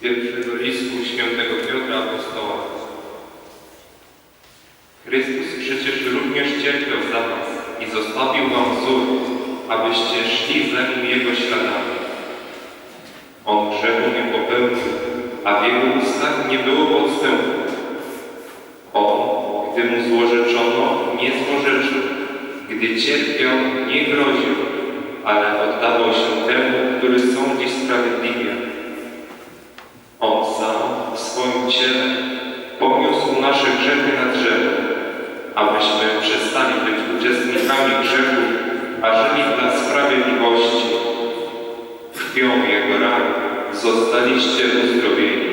pierwszego listu świętego Piotra Apostoła. Chrystus przecież również cierpiał za was i zostawił wam wzór, abyście szli za nim jego śladami. On grzechu nie popełnił, a w jego ustach nie było odstępu. On, gdy mu złorzeczono, nie złorzeczył. Gdy cierpiał, nie groził, ale oddawał się temu, który sądzi sprawiedliwie Swoim poniósł nasze grzechy na drzewo, abyśmy przestali być uczestnikami grzechu, a żyli dla sprawiedliwości. Krwią Jego ran zostaliście uzdrowieni.